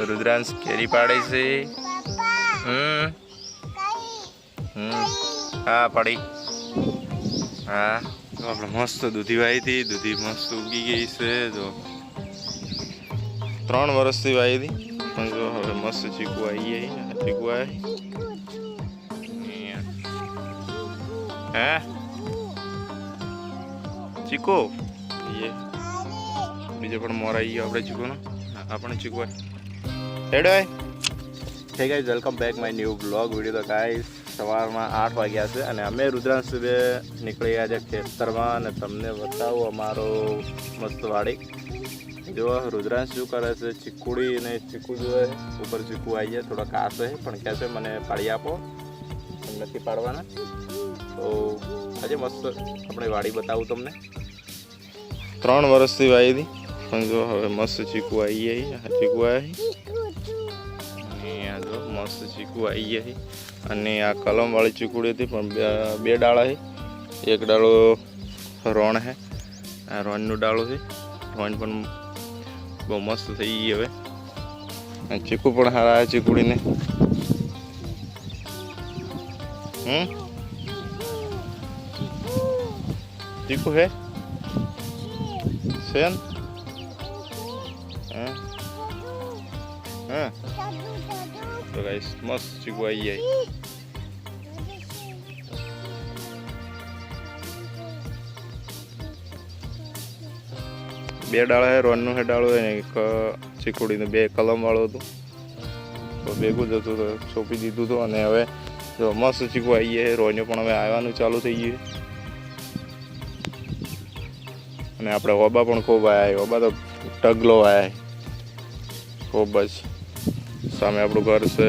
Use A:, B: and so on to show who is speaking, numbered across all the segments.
A: રુદ્રાંશ કેરી પાડે છે. હમ. હમ. હા પાડી. હા. તો આપણે મસ્ત દૂધી વાવી હતી. દૂધી મસ્ત ઉગી ગઈ છે. તો ત્રણ વર્ષથી વાવી હતી. પણ જો હવે મસ્ત ચીકુ આવી ગઈ ચીકુ આવી. હે? ચીકુ? બીજો પણ મોર આવી ગયો. આપણે ચીકુનો? આ પણ ચીકુ હેડો hey guys welcome back my new blog video તો ગાઈઝ સવારમાં આઠ વાગ્યા છે અને અમે રુદ્રાંશ સુબે નીકળી ગયા છે ખેતરમાં અને તમને બતાવો અમારો મસ્ત વાડી. જો, રુદ્રાંશ શું કરે છે? ચીકુડી અને ચીકુ જોવે ઉપર ચીકુ આવી જાય, થોડા કાસ છે પણ કહે છે, મને પાડી આપો. નથી પાડવાના. તો આજે મસ્ત આપણે વાડી બતાવું તમને. ત્રણ વર્ષથી વાવી હતી. પણ જો હવે મસ્ત ચીકુ આવી જાય આ ચીકુ આવી અહીંયા જો મસ્ત ચીકુ આવી છે. અને આ કલમવાળી ચીકુડી હતી, પણ બે- ડાળા છે. એક ડાળો રોણ છે. આ રોણનું ડાળું છે. રોણ પણ બહુ મસ્ત થઈ ગઈ હવે. ચીકુ પણ છે ચીકુડીને. હમ? ચીકુ હે? સેન તો ગાઈસ મસ્ત ચીકુ આવી જાય બે ડાળા હે, રોનનું હે ડાળું હોય ને, એક ચીકુડીનું બે કલમ વાળું હતું. તો ભેગું જ હતું, તો સોંપી દીધું હતું અને હવે મસ્ત ચીકુ આવી ગયા રોન્યો પણ હવે આવવાનું ચાલુ થઈ ગયું અને આપણે ઓબા પણ ખૂબ આવ્યા ઓબા તો ટગલો આવ્યા ખૂબ જ. સામે આપણું ઘર છે.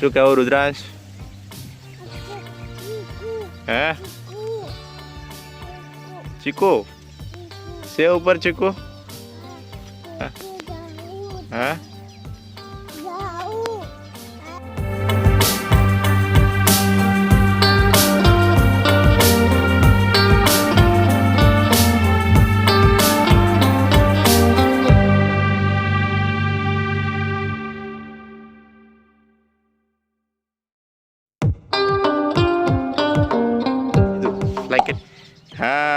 A: શું કહેવું રુદ્રાંશ? હે? ચીકુ? સેવ ઉપર ચીકુ? હા?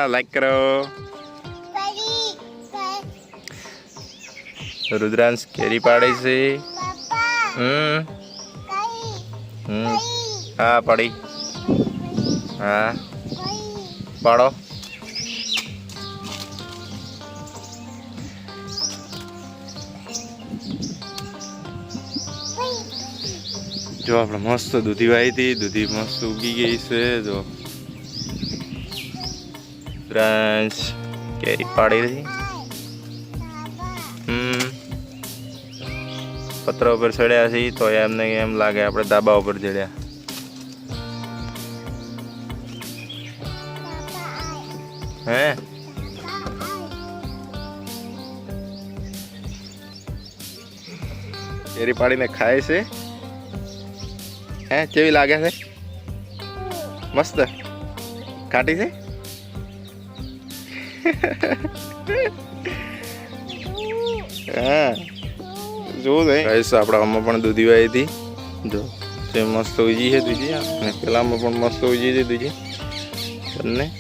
A: લાઈક કરો. રુદ્રાંશ કેરી પાડે છે. હમ. હમ. હા, પાડી. હા. પાડો. જો, આપણે મસ્ત દૂધી વાઈ હતી. દૂધી મસ્ત ઉગી ગઈ છે. જો. બ્રાન્ચ કેરી પાડી રહી હમ પત્ર ઉપર ચડ્યા છીએ તો એમને એમ લાગે આપણે ધાબા ઉપર ચડ્યા હે કેરી પાડીને ખાય છે હે કેવી લાગે છે મસ્ત ખાટી છે હા જોવું નહીં ગાઈસ આપણા પણ દૂધી વાવી હતી. જો, તે મસ્ત ઉજી છે દૂધી. અને પણ મસ્ત ઉજી હતી દૂધી. બંને.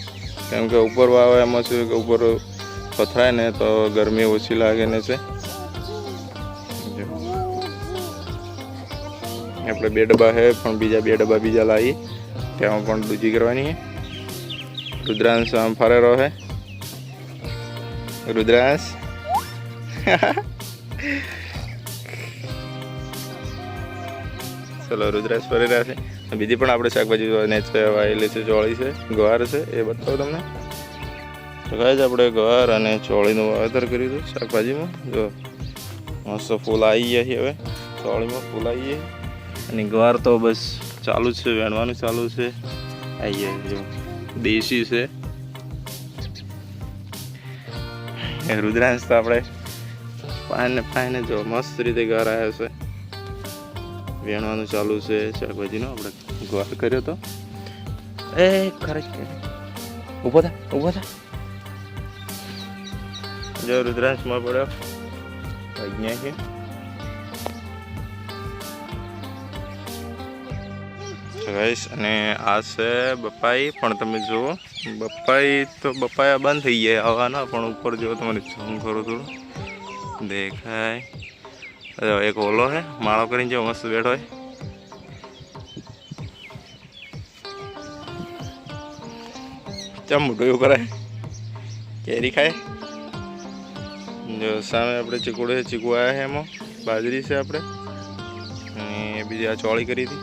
A: કેમ કે ઉપર વાવે એમાં શું કે ઉપર પથરાય ને તો ગરમી ઓછી લાગે ને છે. આપણે બે ડબ્બા છે, પણ બીજા બે ડબ્બા બીજા લાવીએ. ત્યાં પણ દૂધી કરવાની છે. રુદ્રાંશ આમ ફરેરો છે. રુદ્રાંશ ચલો રુદ્રાસ ફરી રહ્યા છે બીજી પણ આપણે શાકભાજી ને છે વાયેલી છે ચોળી છે ગવાર છે એ બતાવો તમને તો જ આપણે ગવાર અને ચોળીનું વાવેતર કર્યું હતું શાકભાજીમાં જો મસ્ત ફૂલ આવી ગયા છે હવે ચોળીમાં ફૂલ આવી ગયા અને ગવાર તો બસ ચાલુ છે વેણવાનું ચાલુ છે આવી ગયા જો દેશી છે એ રુદ્રાંશ તો આપણે પાને પાને જો મસ્ત રીતે ઘર આવ્યો છે. વેણવાનું ચાલુ છે. શાકભાજીનો આપણે ગોળ કર્યો તો. એ ખરેખ ઊભો થા ઊભો થા. જો રુદ્રાંશમાં પડ્યો. અહીંયા છે. ગાઈસ અને આ છે બપાઈ. પણ તમે જુઓ, બપાઈ તો બપાયા બંધ થઈ ગયા. આવવાના પણ ઉપર જુઓ તમારે ઝૂમ કરું થોડું દેખાય. એક ઓલો હે, માળો કરીને જો મસ્ત બેઠો હોય ચમ એવું કરાય. કેરી ખાય. જો સામે આપણે ચીકુડો છે ચીકુ આવ્યા છે એમાં. બાજરી છે આપણે. અને બીજી આ ચોળી કરી હતી.